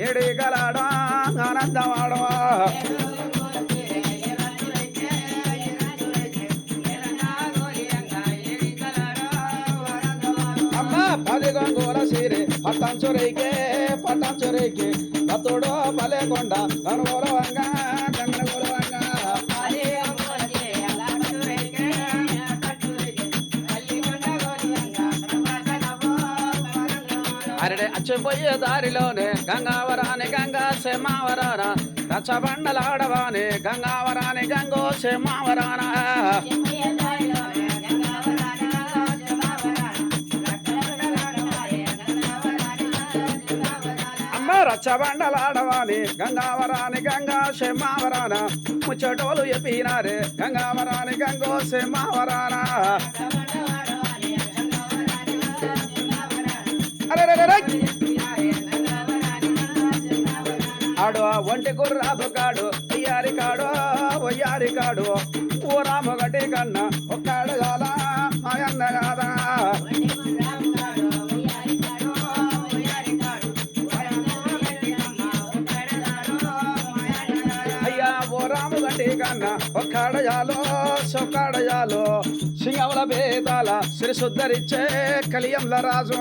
ఎడిగలాడా ఆనందమాడవా అమ్మ పది గంగోల సీరే పట్టం చొరైకే పట్టం చొరైకే భతుడో పలేకొండ గనుగోల అరడే అచ్చిపోయే దారిలోనే గంగావరాని గంగా సేమావరాన రచ్చబండలాడవాని గంగావరాని గంగో సేమావరాన అమ్మ రచ్చబండలాడవాని గంగావరాని గంగా సేమావరాన ముచ్చటోలు ఎప్పినారే గంగావరాని గంగో సేమావరాన ఆడో ఒంటి గుర్రాబు కాడు అయ్యారి కాడు ఒయ్యారి కాడు. ఓ రామగటి కన్నా ఓ రామగటి కన్నా ఒక్కడయాలో సొక్కడయాలో సింగముల భేదాల శ్రీ సుద్దరిచ్చే కలియంల రాజు